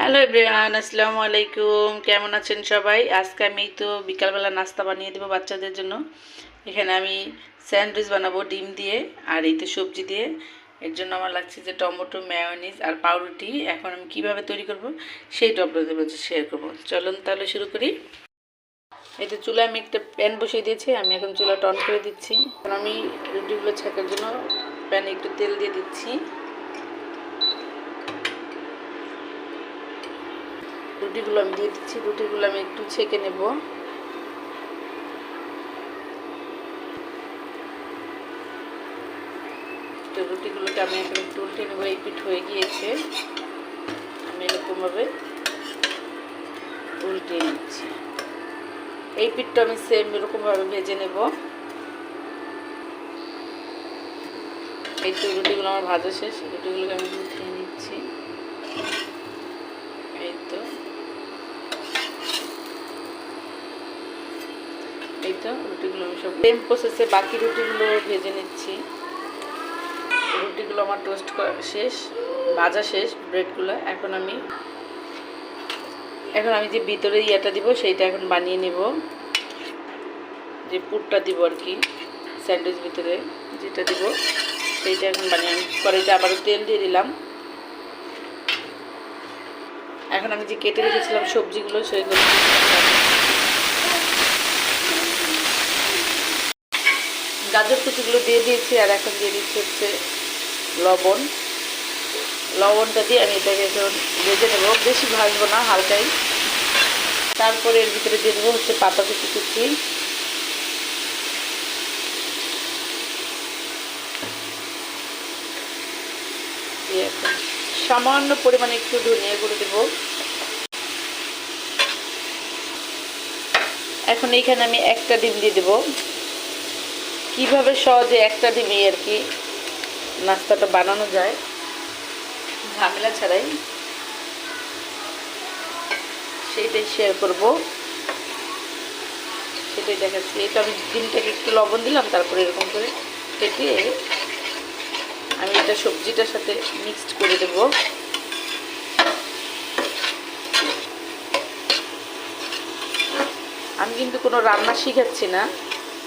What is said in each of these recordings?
Hello everyone আসসালামু আলাইকুম কেমন আছেন সবাই? আজকে আমি তো বিকালবেলা নাস্তা বানিয়ে দেবো বাচ্চাদের জন্য। এখানে আমি স্যান্ডউইচ বানাবো, ডিম দিয়ে আর এই তো সবজি দিয়ে। এর জন্য আমার লাগছে যে টমেটো ম্যায়োনিজ আর পাউরুটি। এখন আমি কীভাবে তৈরি করব সেইটা আপনাদের মাঝে শেয়ার করব। চলুন তাহলে শুরু করি। এই তো চুলা আমি একটা প্যান বসিয়ে দিয়েছি, আমি এখন চুলাটা অন করে দিচ্ছি। আমি রুটিগুলো ছেঁকার জন্য প্যানে একটু তেল দিয়ে দিচ্ছি। রুটিগুলো আমি দিয়ে দিচ্ছি, রুটিগুলো আমি একটু ছেঁকে নেব। তো রুটিগুলোকে আমি এখন একটু উল্টে নেব, এই পিঠ হয়ে গিয়েছে। আমি এরকমভাবে উল্টে নিচ্ছি। এই পিঠটা আমি সেম এরকমভাবে ভেজে নেব। এই তো রুটিগুলো আমার ভাজা শেষ, রুটিগুলোকে আমি উঠিয়ে নিচ্ছি এই তো এই তো রুটিগুলো আমি সব সেম প্রসেসে বাকি রুটিগুলো ভেজে নিচ্ছি। রুটিগুলো আমার টোস্ট শেষ, ভাজা শেষ ব্রেডগুলো এখন আমি এখন আমি যে ভিতরে ইয়েটা দিব, সেইটা এখন বানিয়ে নেব। যে পুরটা দিব আর কি, স্যান্ডউইচ ভিতরে যেটা দিব, সেইটা এখন বানিয়ে আমি কড়াইতে আবারও তেল দিয়ে দিলাম। এখন আমি যে কেটে রেখেছিলাম সবজিগুলো সেইগুলো গাজর কুচিগুলো দিয়ে দিয়েছি, আর এখন দিয়ে দিচ্ছি হচ্ছে লবণ। লবণটা দিয়ে আমি এটাকে এখন ভেজে নেব। বেশি ভাজবো না, হালকাই। তারপরে এর ভিতরে দিয়ে দেবো হচ্ছে পাতা কুচি কুচি। সামান্য পরিমাণে একটু ধনিয়া গুঁড়ো দেবো। এখন এইখানে আমি একটা ডিম দিয়ে দেবো। কীভাবে সহজে একটা ডিমে আর কি নাস্তাটা বানানো যায়, ঝামেলা ছাড়াই সেইটাই শেয়ার করব। সেটাই দেখাচ্ছি। এটা আমি ডিমটাকে একটু লবণ দিলাম, তারপরে এরকম করে কেটে আমি এটা সবজিটার সাথে মিক্সড করে দেব। আমি কিন্তু কোনো রান্না শিখাচ্ছি না।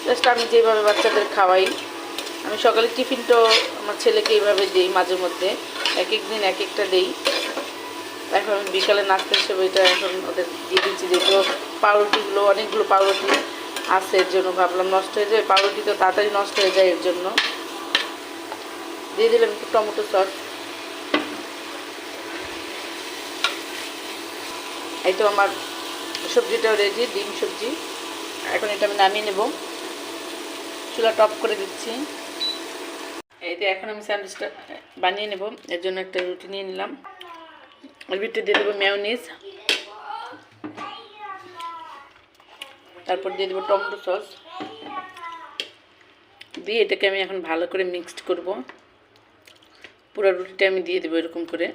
জাস্ট আমি যেভাবে বাচ্চাদের খাওয়াই, আমি সকালে টিফিনটাও আমার ছেলেকে এইভাবে দিই মাঝে মধ্যে, এক এক দিন এক একটা দিই। এখন আমি বিকালে নাস্তা হিসেবে এটা এখন ওদের দিয়ে দিচ্ছি যেহেতু পাউরুটিগুলো, অনেকগুলো পাউরুটি আছে, এর জন্য ভাবলাম নষ্ট হয়ে যায়, পাউরুটি তো তাড়াতাড়ি নষ্ট হয়ে যায় এর জন্য। দিয়ে দিলাম একটু টমেটো সস। এই তো আমার সবজিটাও রেডি ডিম সবজি। এখন এটা আমি নামিয়ে নেব। চুলা টপ করে দিচ্ছি। এই তো এখন আমি স্যান্ডউইচটা বানিয়ে নেব, এর জন্য একটা রুটি নিয়ে নিলাম। এর ভিতরে দিয়ে দেবো ম্যাওনিজ তারপর দিয়ে দেবো টমেটো সস। দিয়ে এটাকে আমি এখন ভালো করে মিক্সড করব। পুরো রুটিটা আমি দিয়ে দেবো এরকম করে।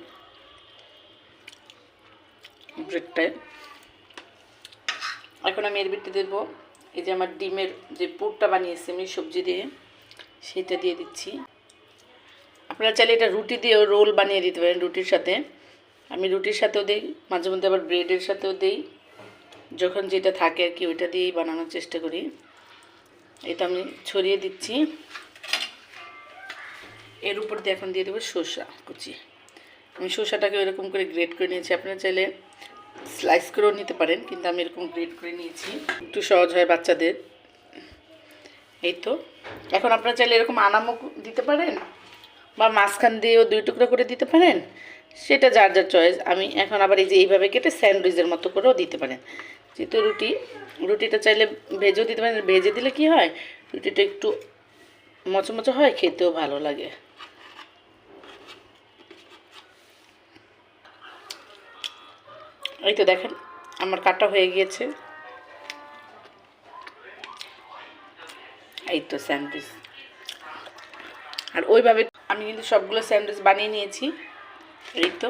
ব্রেডটায় এখন আমি এর ভিতরে দেবো এই যে আমার ডিমের যে পুরটা বানিয়েছি আমি সবজি দিয়ে, সেটা দিয়ে দিচ্ছি। আপনারা চাইলে এটা রুটি দিয়েও রোল বানিয়ে দিতে পারেন রুটির সাথে। আমি রুটির সাথেও দিই, মাঝে মধ্যে আবার ব্রেডের সাথেও দিই। যখন যেটা থাকে আর কি, ওইটা দিয়েই বানানোর চেষ্টা করি। এটা আমি ছড়িয়ে দিচ্ছি। এর উপর দিয়ে এখন দিয়ে দেবো শসা কুচি। আমি শসাটাকে এরকম করে গ্রেট করে নিয়েছি। আপনারা চাইলে স্লাইস করেও নিতে পারেন, কিন্তু আমি এরকম গ্রেট করে নিয়েছি। একটু সহজ হয় বাচ্চাদের। এই তো। এখন আপনারা চাইলে এরকম আনামুখ দিতে পারেন, বা মাঝখান দিয়েও দুই টুকরো করে দিতে পারেন। সেটা যার যার চয়েস আমি এখন আবার এই যে এইভাবে কেটে স্যান্ডউইচের মতো করেও দিতে পারেন। যেহেতু রুটি, রুটিটা চাইলে ভেজেও দিতে পারেন। ভেজে দিলে কি হয়? রুটিটা একটু মচমচে হয়, খেতেও ভালো লাগে। এই তো দেখেন, আমার কাটা হয়ে গিয়েছে। এই তো স্যান্ডউইচ। আর ওইভাবে আমি কিন্তু সবগুলো স্যান্ডউইচ বানিয়ে নিয়েছি। এই তো,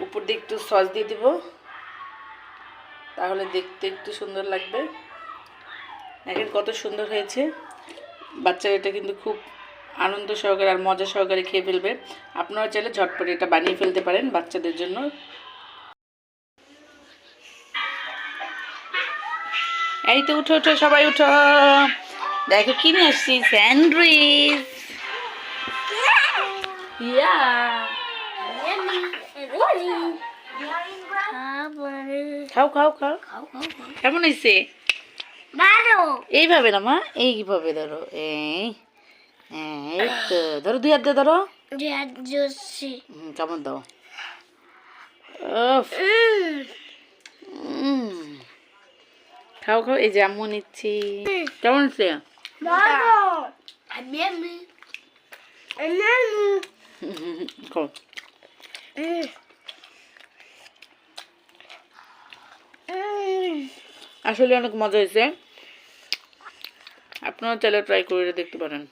উপর দিয়ে একটু সস দিয়ে দিব। তাহলে দেখতে একটু সুন্দর লাগবে। দেখেন কত সুন্দর হয়েছে। বাচ্চারা এটা কিন্তু খুব আনন্দ সহকারে আর মজা সহকারে খেয়ে ফেলবে। আপনারা চাইলে ঝটপট এটা বানিয়ে ফেলতে পারেন বাচ্চাদের জন্য। এই তো উঠো উঠো সবাই উঠো। দেখো কিনে আসছি স্যান্ডউইচ। ইয়া। খাও খাও খাও। কেমন হয়েছে? এইভাবে না মা? এইভাবে ধরো এই এই তো। ধরো দুই হাত দিয়ে ধরো। কেমন দাও। খাও খাও, এই যে আম্মু নিচ্ছি। কেমন হচ্ছে? খাও। আসলে অনেক মজা হয়েছে। আপনারা চাইলে ট্রাই করে দেখতে পারেন।